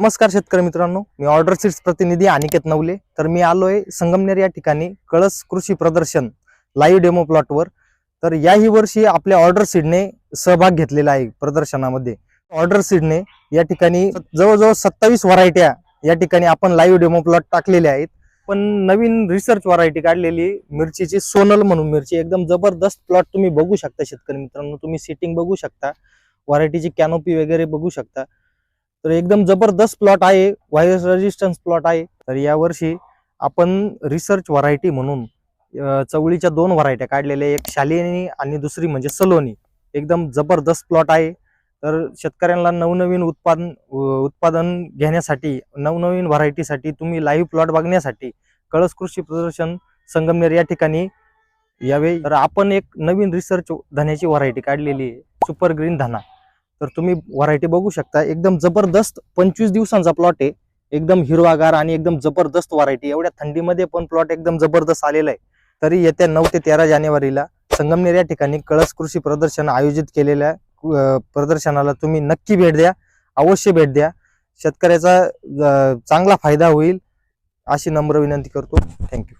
नमस्कार शेतकरी मित्रांनो मी ऑर्डर सीट्स प्रतिनिधी अनिकेत नवले. तर मी आलोय संगमनेर या ठिकाणी कळस कृषी प्रदर्शन लाईव्ह डेमो प्लॉटवर तर याही वर्षी आपल्या ऑर्डर सीडने सहभाग घेतलेला आहे प्रदर्शनामध्ये. ऑर्डर सीडने या ठिकाणी जवळजवळ सत्तावीस व्हरायट्या या ठिकाणी आपण लाईव्ह डेमो प्लॉट टाकलेले आहेत. पण नवीन रिसर्च व्हरायटी काढलेली मिरचीची सोनल म्हणून मिरची. एकदम जबरदस्त प्लॉट तुम्ही बघू शकता शेतकरी मित्रांनो. तुम्ही सिटिंग बघू शकता व्हरायटीची कॅनोपी वगैरे बघू शकता. तर एकदम जबरदस्त प्लॉट आहे. व्हायरस रेजिस्टन्स प्लॉट आहे. तर यावर्षी आपण रिसर्च व्हरायटी म्हणून चवळीच्या दोन व्हरायट्या काढलेल्या एक शालिनी आणि दुसरी म्हणजे सलोनी. एकदम जबरदस्त प्लॉट आहे. तर शेतकऱ्यांना नवनवीन उत्पादन उत्पादन घेण्यासाठी नवनवीन व्हरायटीसाठी तुम्ही लाईव्ह प्लॉट बघण्यासाठी कळस कृषी प्रदर्शन संगमनेर या ठिकाणी यावे. तर आपण एक नवीन रिसर्च धन्याची व्हरायटी काढलेली आहे. सुपर ग्रीन धना. तर तुम्ही व्हरायटी बघू शकता. एकदम जबरदस्त पंचवीस दिवसांचा प्लॉट आहे. एकदम हिरवागार आणि एकदम जबरदस्त व्हरायटी एवढ्या थंडीमध्ये पण प्लॉट एकदम जबरदस्त आलेला आहे. तरी येत्या नऊ ते तेरा जानेवारीला संगमनेर या ठिकाणी कळस कृषी प्रदर्शन आयोजित केलेल्या प्रदर्शनाला तुम्ही नक्की भेट द्या. अवश्य भेट द्या. शेतकऱ्याचा चांगला फायदा होईल अशी नम्र विनंती करतो. थँक्यू